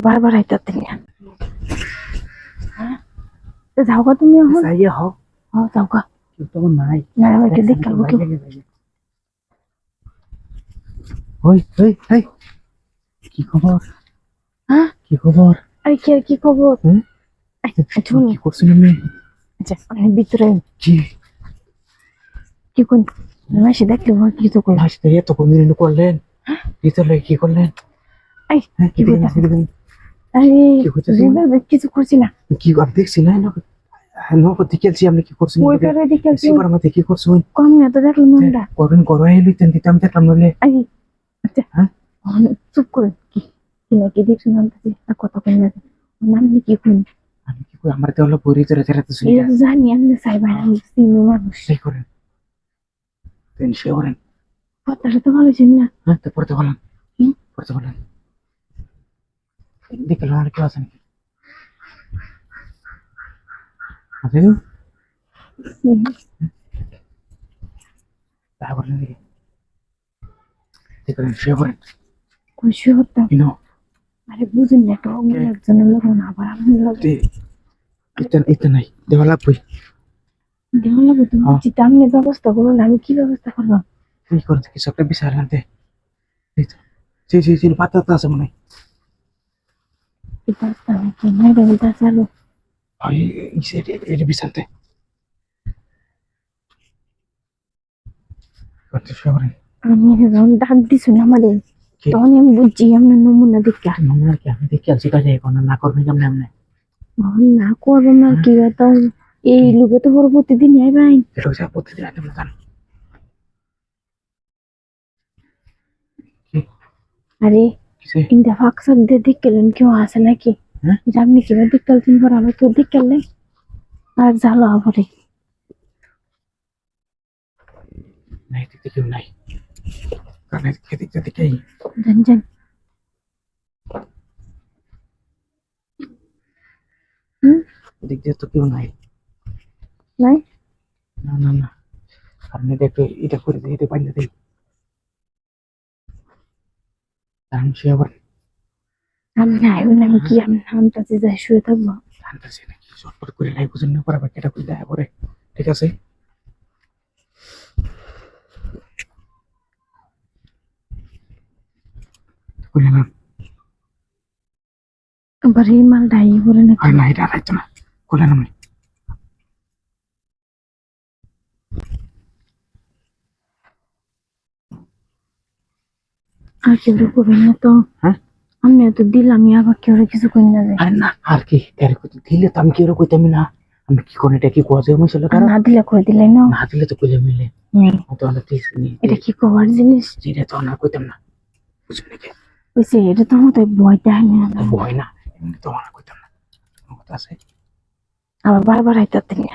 বারবার আইতাতে নিয়া হ্যাঁ যাও গা তুমি এখন যাইয়ে হোক ও যাও গা। কেউ নাই না একটু দেখাবো কেউ ওই ওই ওই কি খবর হ্যাঁ কি খবর আরে কি আর কি খবর হুম? কি করছেন আপনি আচ্ছা আমি ভিতরে কি? কি কোন মাসে দেখলে আমার কিছু করলাম মাস থেকে এত কোন দিন করলেন ভিতরে কি করলেন এই কি কি করলেন কিছু করছি না। কি আমি দেখছি না না নৌকো দেখেছি আপনি কি করছেন ওই করে দেখে সিবার মধ্যে কি করছেন কম না তো দেখলাম আমরা। করবেন করো এলিতেন দিতে আমি দেখলাম নইলে। আরে আচ্ছা। হ্যাঁ? চুপ করে কি কি না কি দেখছি না আর কথা কই না। নাম নি কি কোন আমি কি করি? আমার দেওয়ালে বই ধরে ধরে শুনি এটা জানি আমি সাইবার আমি সিনো মানুষ। সেই করেন। তেন সে করেন। কথাটা তো ভালো না। হ্যাঁ তো পড়তে বলেন। পড়তে বলেন। দেখে লোক কেউ কি আছে? দেখি দেখেন সে করেন খুশি আরে বুঝুন না তো অন্য একজনের লোক না আবার আমার লোক ইতে ইতে নাই দেওয়া লাগবে। তুমি হ্যাঁ। চিন্তা আমি ব্যবস্থা করব না আমি কি ব্যবস্থা করব? এই করেন কিছু একটা বিচার আনতে। জি জি জি পাতা আছে মনে হয়। নাই ব্যবস্থা চালু ওই এটা বিচারতে করতে সে করেন আমি যখন ডাক দিছো না আমাদের? তখন আমি বুঝছি আমরা নমুনা দেখলাম নমুনা কি আমি দেখি আলছি কাজে এখন না করবেন কেমন এমনি না করব না কি তো এই লোকে তো বড় প্রতিদিন আই ভাই এটা প্রতিদিন আনতে বলে জানো আরে কিসে ইন্দা ফাঁকসাক দিয়ে দেখলেন কেউ আসে নাকি হ্যাঁ? যে আপনি কীভাবে দেখতেন পর আবার কেউ দেখলেন আর জালো আবারে নাই দেখতে কেউ নাই কারণ এদিকে দেখতে দেখেই জানি জানি হুম এদিক দিয়ে তো কেউ নাই নাই না না না আপনি এটা একটু এটা করে দিই এটা পাইলে দিই আমি সে আবার আমি নাই ওই আমি কি আমি নামটাতে যাই শুয়ে থাকব? জানতেছি নাকি চটপট করে লাই বুঝুন না পারবে কেটা করে দেয় পরে। ঠিক আছে? করলে না আবার এই মাল ডাই করে আর না এটা আর না। করলে আমি আর কেউ করবেন না তো হ্যাঁ? আমি তো দিলাম আবার কেউ কিছু করে না আর না আর কি? কারে কইতে দিলে তো আমি কি ওরা কইতাম না। আমি কি কোন এটা কি কোয়া যায় মশলা আর না দিলে করে দিলে না? না দিলে তো কইলে মিলে। তো আমরা ঠিক নেই এটা কি কবার জিনিস? এটা তো না কইতাম না। বুঝলি নাকি? বুঝছি এটা তো আমার ভয় দেয় না। ভয় না এমনি তো না কইতাম না। কথা আছে। আবার বারবার আইতাতে নিয়ে